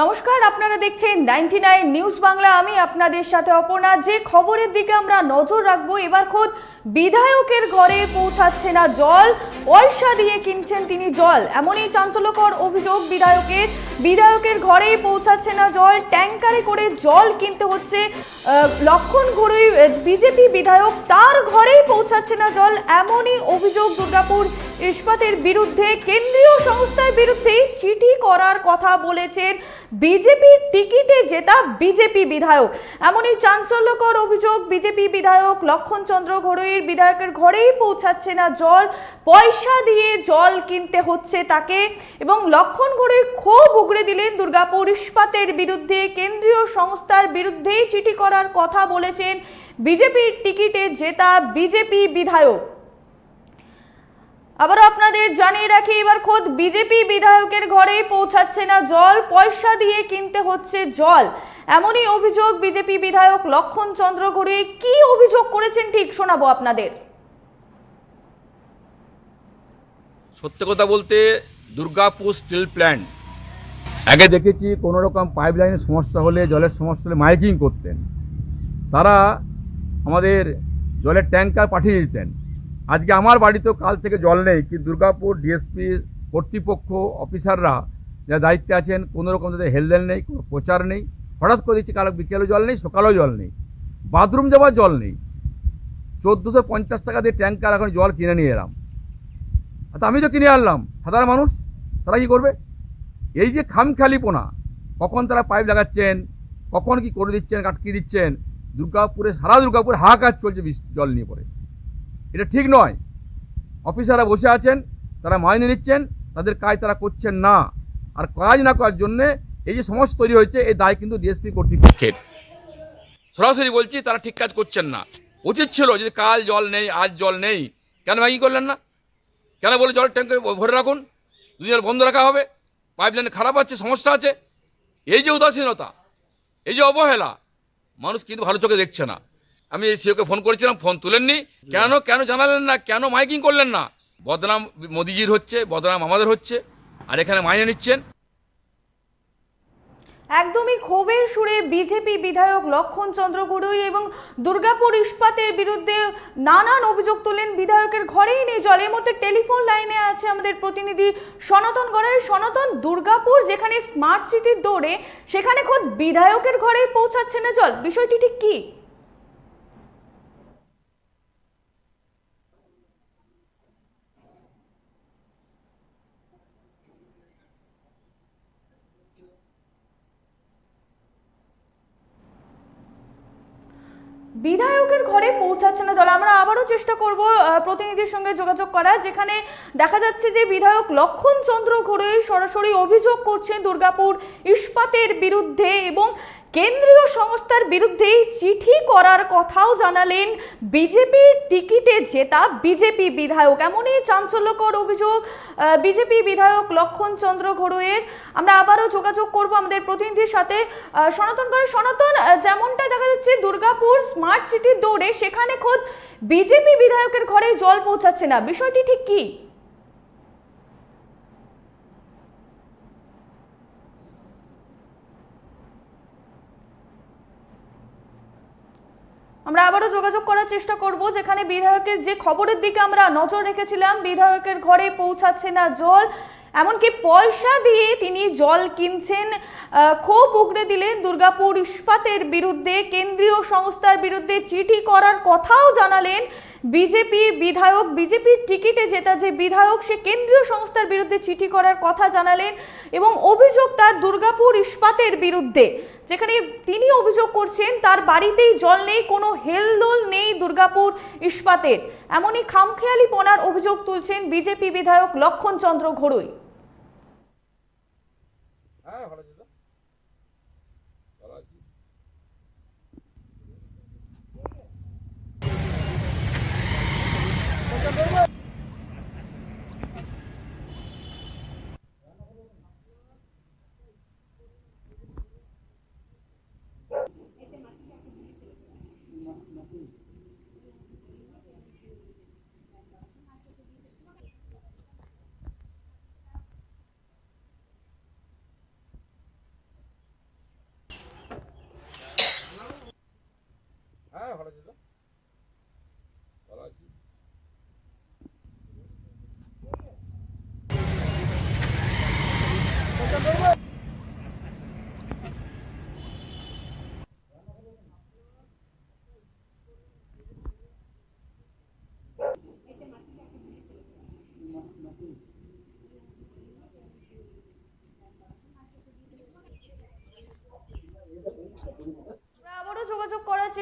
নমস্কার, আপনারা দেখছেন নাইনটি নাইন নিউজ বাংলা আমি আপনাদের সাথে অপর্ণা। যে খবরের দিকে আমরা নজর রাখব, এবার খোদ বিধায়কের ঘরে পৌঁছাচ্ছে না জল। পয়সা দিয়ে কিনছেন তিনি জল। এমনই চাঞ্চল্যকর অভিযোগ বিধায়কের। বিধায়কের ঘরেই পৌঁছাচ্ছে না জল। ট্যাঙ্কারে করে জল কিনতে হচ্ছে লক্ষণ ঘুরুই বিজেপি বিধায়ক তার ঘরেই পৌঁছাচ্ছে না জল। এমনই অভিযোগ দুর্গাপুর ইস্পাতের বিরুদ্ধে কেন্দ্রীয় সংস্থার বিরুদ্ধে চিঠি করার কথা বলেছেন বিজেপির টিকিটে জেতা বিজেপি বিধায়ক। এমনই চাঞ্চল্যকর অভিযোগ বিজেপি বিধায়ক লক্ষণ চন্দ্র ঘড়ইয়ের বিধায়কের ঘরেই পৌঁছাচ্ছে না জল। পয়সা দিয়ে জল কিনতে হচ্ছে তাকে এবং লক্ষণ ঘড়ই ক্ষোভ উগড়ে দিলেন দুর্গাপুর ইস্পাতের বিরুদ্ধে। কেন্দ্রীয় সংস্থার বিরুদ্ধেই চিঠি করার কথা বলেছেন বিজেপির টিকিটে জেতা বিজেপি বিধায়ক। আবারও আপনাদের জানিয়ে রাখি, এবার খোদ বিজেপি বিধায়কের ঘরেই পৌঁছাচ্ছে না জল, পয়সা দিয়ে কিনতে হচ্ছে জল। এমনই অভিযোগ বিজেপি বিধায়ক লক্ষণ চন্দ্র ঘড়ি। কি অভিযোগ করেছেন ঠিক শোনাবো আপনাদের। সত্য কথা বলতে দুর্গাপুর স্টিল প্ল্যান্ট আগে দেখেছি কোনো রকম পাইপ লাইনের সমস্যা হলে, জলের সমস্যা হলে মাইকিং করতেন। তারা আমাদের জলের ট্যাঙ্কার পাঠিয়ে দিতেন। আজকে আমার বাড়িতেও কাল থেকে জল নেই কি দুর্গাপুর ডিএসপি কর্তৃপক্ষ, অফিসাররা যা দায়িত্বে আছেন, কোনো রকম তাদের হেলদেল নেই, কোনো প্রচার নেই। হঠাৎ করে দিচ্ছি কাল বিকেলেও জল নেই, সকালেও জল নেই। বাথরুম যাওয়ার জল নেই। চোদ্দোশো পঞ্চাশ টাকা দিয়ে ট্যাঙ্কার এখন জল কিনে নিয়ে এলাম। তা আমি তো কিনে আনলাম। সাধারণ মানুষ, তারা কী করবে? এই যে খামখালিপোনা কখন তারা পাইপ লাগাচ্ছেন, কখন কি করে দিচ্ছেন আটকে দিচ্ছেন, দুর্গাপুরে, সারা দুর্গাপুরে হাহাকার চলছে জল নিয়ে পড়ে। এটা ঠিক নয়। অফিসাররা বসে আছেন, তারা মাইনে নিচ্ছেন, তাদের কাজ তারা করছেন না। আর কাজ না করার জন্যে এই যে সমস্যা তৈরি হয়েছে এই দায় কিন্তু ডিএসপি কর্তৃপক্ষের। সরাসরি বলছি, তারা ঠিক কাজ করছেন না। উচিত ছিল যে কাল জল নেই, আজ জল নেই। কেন ম্যাগি করলেন না? কেন বলে জল ট্যাঙ্কে ভরে রাখুন? দুজন বন্ধ রাখা হবে। পাইপ লাইন খারাপ আছে, সমস্যা আছে। এই যে উদাসীনতা, এই যে অবহেলা, মানুষ কিন্তু ভালো চোখে দেখছে না। আমি সিওকে ফোন করেছিলাম ফোন তুলেননি। কেন কেন জানালেন না? কেন মাইকিং করলেন না? বদনাম মোদিজির হচ্ছে, বদনাম আমাদের হচ্ছে, আর এখানে মাইনে নিচ্ছেন। একদমই ক্ষোভের সুরে বিজেপি বিধায়ক লক্ষণ চন্দ্র গুরুই এবং দুর্গাপুর ইস্পাতের বিরুদ্ধে নানান অভিযোগ তোলেন বিধায়কের ঘরেই নেই জল। এর মধ্যে টেলিফোন লাইনে আছে আমাদের প্রতিনিধি সনাতন গড়াই সনাতন, দুর্গাপুর যেখানে স্মার্ট সিটির দৌড়ে, সেখানে খোদ বিধায়কের ঘরেই পৌঁছাচ্ছে না জল। বিষয়টি ঠিক কি? বিধায়কের ঘরে পৌঁছাচ্ছে না জল। আমরা আবারও চেষ্টা করব প্রতিনিধির সঙ্গে যোগাযোগ করা যেখানে দেখা যাচ্ছে যে বিধায়ক লক্ষণ চন্দ্র ঘোড়ই সরাসরি অভিযোগ করছেন দুর্গাপুর ইস্পাতের বিরুদ্ধে এবং কেন্দ্রীয় সংস্থার বিরুদ্ধে চিঠি করার কথাও জানালেন বিজেপির টিকিটে জেতা বিজেপি বিধায়ক। এমনই চাঞ্চল্যকর অভিযোগ বিজেপি বিধায়ক লক্ষণ চন্দ্র ঘোড়ইয়ের আমরা আবারও যোগাযোগ করব আমাদের প্রতিনিধির সাথে। সনাতন করে সনাতন যেমনটা দেখা যাচ্ছে দুর্গাপুর স্মার্ট সিটির দৌড়ে সেখানে খোদ বিজেপি বিধায়কের ঘরে জল পৌঁছাচ্ছে না। বিষয়টি ঠিক কি? আমরা আবারও যোগাযোগ করার চেষ্টা করব, যেখানে বিধায়কের যে খবরের দিকে আমরা নজর রেখেছিলাম, বিধায়কের ঘরে পৌঁছাচ্ছে না জল। এমনকি পয়সা দিয়ে তিনি জল কিনছেন ক্ষোভ উগড়ে দিলেন দুর্গাপুর ইস্পাতের বিরুদ্ধে। কেন্দ্রীয় সংস্থার বিরুদ্ধে চিঠি করার কথাও জানালেন বিজেপির বিধায়ক। বিজেপির টিকিটে জেতা যে বিধায়ক, সে কেন্দ্রীয় সংস্থার বিরুদ্ধে চিঠি করার কথা জানালেন এবং অভিযোগ তার দুর্গাপুর ইস্পাতের বিরুদ্ধে। যেখানে তিনি অভিযোগ করছেন তার বাড়িতেই জল নেই, কোনো হেলদোল নেই দুর্গাপুর ইস্পাতের। এমনই খামখেয়ালি পনার অভিযোগ তুলছেন বিজেপি বিধায়ক লক্ষণ চন্দ্র ঘড়ুই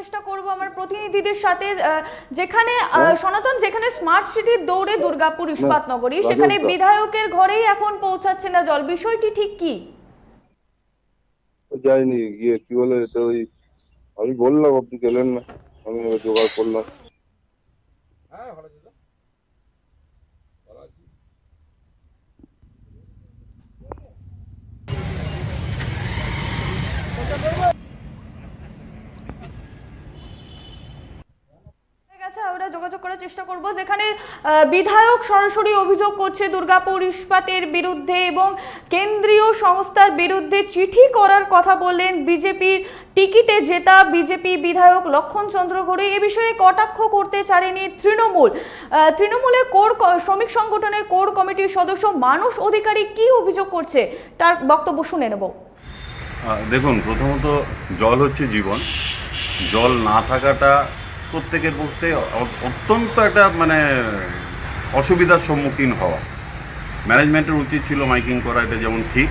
চেষ্টা করব আমার প্রতিনিধিদের সাথে যেখানে সনাতন যেখানে স্মার্ট সিটির দৌড়ে দুর্গাপুর ইস্পাত নগরী সেখানে বিধায়কের ঘরেই এখন পৌঁছাচ্ছে না জল। বিষয়টি ঠিক কি? যাইনি গিয়ে কি বলে ওই আমি বললাম আপনি গেলেন না আমি জোগাড় করলাম হ্যাঁ ভালো ছিল ভালো আছি ঠিক আছে আমরা যোগাযোগ করার চেষ্টা করব, যেখানে বিধায়ক সরাসরি অভিযোগ করছে দুর্গাপুর ইস্পাতের বিরুদ্ধে এবং কেন্দ্রীয় সংস্থার বিরুদ্ধে চিঠি করার কথা বললেন বিজেপির টিকিটে জেতা বিজেপি বিধায়ক লক্ষণ চন্দ্র ঘড়ি। এ বিষয়ে কটাক্ষ করতে ছাড়েনি তৃণমূল। তৃণমূলের কোর শ্রমিক সংগঠনের কোর কমিটির সদস্য মানুষ অধিকারী কি অভিযোগ করছে, তার বক্তব্য শুনে নেব। দেখুন, প্রথমত জল হচ্ছে জীবন। জল না থাকাটা প্রত্যেকের পক্ষে অত্যন্ত একটা মানে অসুবিধার সম্মুখীন হওয়া। ম্যানেজমেন্টের উচিত ছিল মাইকিং করা এটা যেমন ঠিক।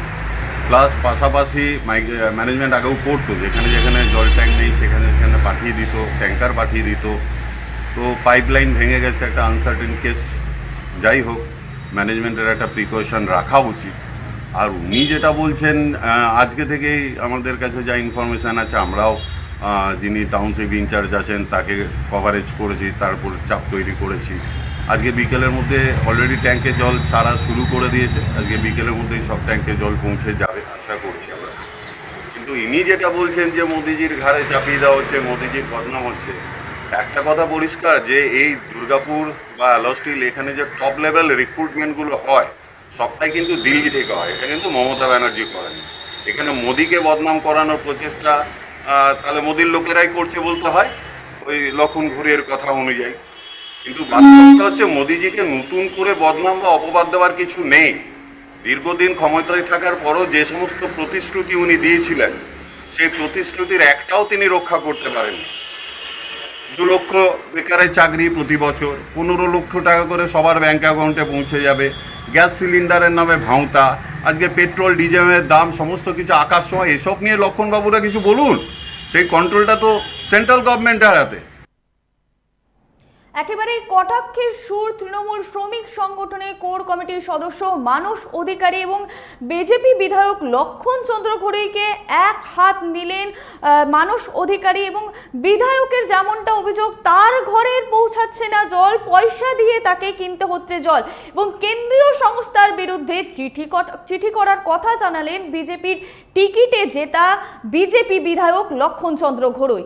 প্লাস পাশাপাশি মাইক ম্যানেজমেন্ট আগেও করতো, যেখানে যেখানে জল ট্যাঙ্ক নেই, সেখানে সেখানে পাঠিয়ে দিত, ট্যাঙ্কার পাঠিয়ে দিত। তো পাইপলাইন ভেঙে গেছে, একটা আনসার্টেন কেস যাই হোক, ম্যানেজমেন্টের একটা প্রিকশন রাখা উচিত। আর উনি যেটা বলছেন আজকে থেকেই আমাদের কাছে যা ইনফরমেশান আছে, আমরাও যিনি টাউনশিপ ইনচার্জ আছেন, তাকে কভারেজ করেছি, তারপর চাপ তৈরি করেছি। আজকে বিকেলের মধ্যে অলরেডি ট্যাঙ্কে জল ছাড়া শুরু করে দিয়েছে। আজকে বিকেলের মধ্যেই সব ট্যাঙ্কে জল পৌঁছে যাবে, আশা করছি আমরা। কিন্তু ইনি যেটা বলছেন যে মোদিজির ঘাড়ে চাপিয়ে দেওয়া হচ্ছে, মোদিজির বদনাম হচ্ছে, একটা কথা পরিষ্কার যে এই দুর্গাপুর বা লস্টিল এখানে যে টপ লেভেল রিক্রুটমেন্টগুলো হয়, সবটাই কিন্তু দিল্লি থেকে হয়। এটা কিন্তু মমতা ব্যানার্জি করেন। এখানে মোদিকে বদনাম করানোর প্রচেষ্টা তাহলে মোদির লোকেরাই করছে বলতে হয়, ওই লক্ষণ ঘুরির কথা অনুযায়ী। কিন্তু বাস্তবটা হচ্ছে মোদিজিকে নতুন করে বদনাম বা অপবাদ দেওয়ার কিছু নেই। দীর্ঘদিন ক্ষমতায় থাকার পরও যে সমস্ত প্রতিশ্রুতি উনি দিয়েছিলেন, সেই প্রতিশ্রুতির একটাও তিনি রক্ষা করতে পারেননি। দু লক্ষ বেকারের চাকরি প্রতি বছর, পনেরো লক্ষ টাকা করে সবার ব্যাংক অ্যাকাউন্টে পৌঁছে যাবে, গ্যাস সিলিন্ডারের নামে ভাঁওতা আজকে পেট্রোল, ডিজেলের দাম, সমস্ত কিছু আকাশ সময় এসব নিয়ে লক্ষণবাবুরা কিছু বলুন? সেই কন্ট্রোলটা তো সেন্ট্রাল গভর্নমেন্টের হাতে। একেবারেই কটাক্ষের সুর তৃণমূল শ্রমিক সংগঠনের কোর কমিটির সদস্য মানস অধিকারী এবং বিজেপি বিধায়ক লক্ষণ চন্দ্র ঘড়ইকে এক হাত নিলেন মানস অধিকারী এবং বিধায়কের যেমনটা অভিযোগ, তার ঘরের পৌঁছাচ্ছে না জল, পয়সা দিয়ে তাকে কিনতে হচ্ছে জল এবং কেন্দ্রীয় সংস্থার বিরুদ্ধে চিঠি চিঠি করার কথা জানালেন বিজেপির টিকিটে জেতা বিজেপি বিধায়ক লক্ষণ চন্দ্র ঘড়ই।